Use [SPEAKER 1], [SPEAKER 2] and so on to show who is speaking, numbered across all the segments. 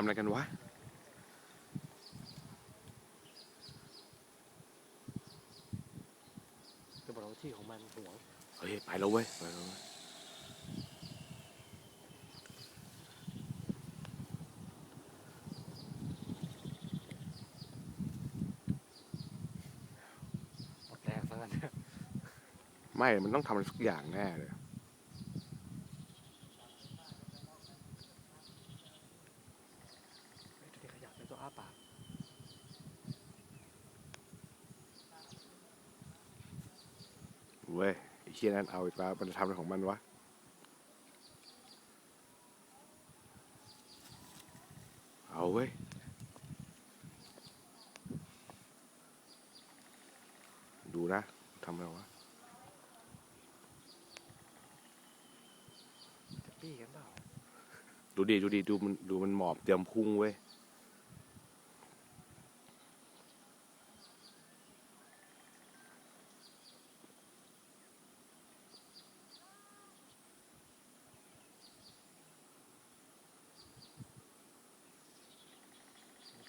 [SPEAKER 1] ทำอะไรกันวะ
[SPEAKER 2] จะบอกว่าที่ของมันหวง
[SPEAKER 1] เฮ้ย ไปแล้วเว้ยไปแล้วเว้ย
[SPEAKER 2] หมดแรงซะงั้นเนี่ย
[SPEAKER 1] ไม่ มันต้องทำอะไรสักอย่างแน่เลย
[SPEAKER 2] เฮ้ยดูดิขยับเป็นตัวอ้าปาก
[SPEAKER 1] เว้ยไอ้เชี่ยนั้นเอาอีกแล้วมันจะทำอะไรของมันวะเอาเว้ยดูนะทำอะไรวะ
[SPEAKER 2] จะปี้กันเปล่า
[SPEAKER 1] ดูดิดูดิดูมันดูมันหมอบเตรียมพุ่งเว้ย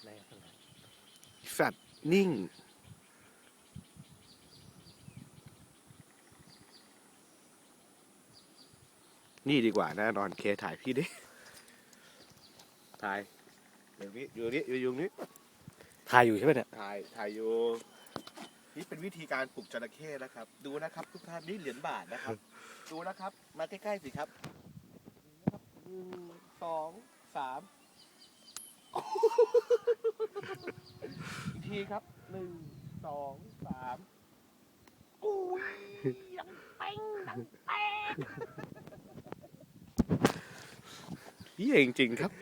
[SPEAKER 2] หมดแรงซะงั้น
[SPEAKER 1] สัตว์นิ่ง นี่ดีกว่าแน่นอนเคถ่ายพี่ดิ ถ่ายอยู่นี้อยู่นี้อยู่อยู่นี้
[SPEAKER 2] ถ่ายอยู่ใช่ไหมเนี่ย
[SPEAKER 1] ถ่ายถ่ายอยู่ นี่เป็นวิธีการปลูกจระเข้นะครับ ดูนะครับ ทุกท่านนี่เหรียญบาทนะครับ ดูนะครับ มาใกล้ๆสิครับนะครับหนึ่งสองสามอีก ทีครับหนึ่งสองสามอุ้ยยังเป้งดังเป้งเฮียจริงๆครับ